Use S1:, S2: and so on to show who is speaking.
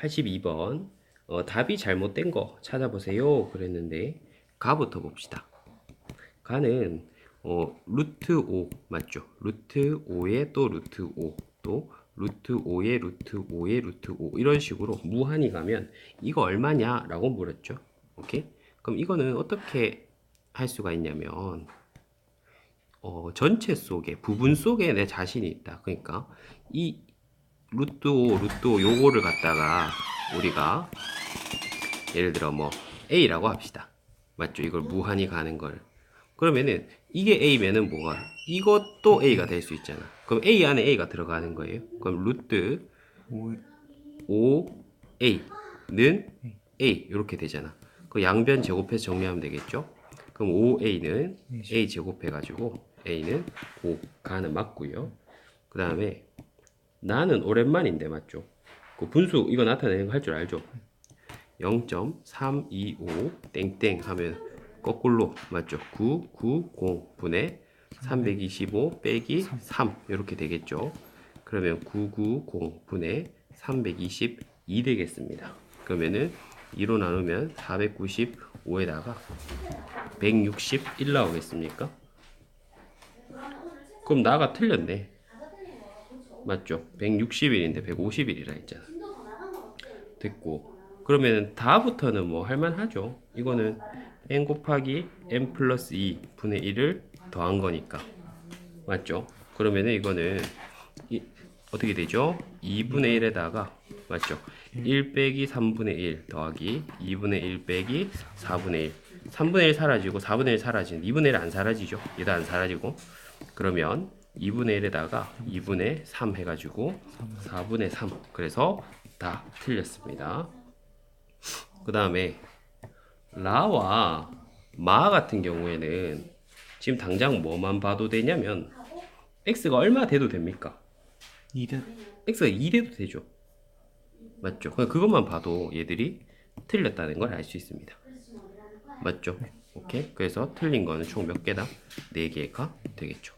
S1: 82번. 어, 답이 잘못된 거 찾아보세요. 그랬는데 가부터 봅시다. 가는 어, 루트 5 맞죠? 루트 5에 또 루트 5 또 루트 5에 루트 5에 루트 5 이런 식으로 무한히 가면 이거 얼마냐 라고 물었죠. 오케이? 그럼 이거는 어떻게 할 수가 있냐면 어, 전체 속에 부분 속에 내 자신이 있다. 그러니까 이 루트 5, 루트 5 요거를 갖다가 우리가 예를 들어 뭐 A라고 합시다. 맞죠? 이걸 무한히 가는 걸. 그러면은 이게 A면은 뭐가 이것도 A가 될 수 있잖아. 그럼 A 안에 A가 들어가는 거예요. 그럼 루트
S2: 5
S1: 5A는 A 이렇게 되잖아. 그 양변 제곱해서 정리하면 되겠죠? 그럼 5A는 A 제곱해 가지고 A는 5 가는 맞고요. 그 다음에 나는 오랜만인데 맞죠? 그 분수 이거 나타내는 거 할 줄 알죠? 0.325 땡땡 하면 거꾸로 맞죠? 9, 9, 0 분의 325 빼기 3 이렇게 되겠죠? 그러면 990 분의 322 되겠습니다. 그러면은 2로 나누면 495에다가 161 나오겠습니까? 그럼 나가 틀렸네. 맞죠? 160일인데 150일이라 했잖아. 됐고. 그러면 다부터는 뭐 할만하죠. 이거는 n 곱하기 n 플러스 2 분의 1을 더한 거니까. 맞죠? 그러면은 이거는 이, 어떻게 되죠? 2분의 1에다가 맞죠? 1 빼기 3분의 1 더하기 2분의 1 빼기 4분의 1 3분의 1 사라지고 4분의 1 사라지는 2분의 1 안 사라지죠? 얘도 안 사라지고 그러면 2분의 1에다가 2분의 3 해가지고 4분의 3 그래서 다 틀렸습니다 그 다음에 라와 마 같은 경우에는 지금 당장 뭐만 봐도 되냐면 x가 얼마 돼도 됩니까?
S2: 2대
S1: x가 2돼도 되죠. 맞죠? 그냥 그것만 봐도 얘들이 틀렸다는 걸 알 수 있습니다. 맞죠? 오케이. 그래서 틀린 거는 총 몇 개다? 4개가 되겠죠.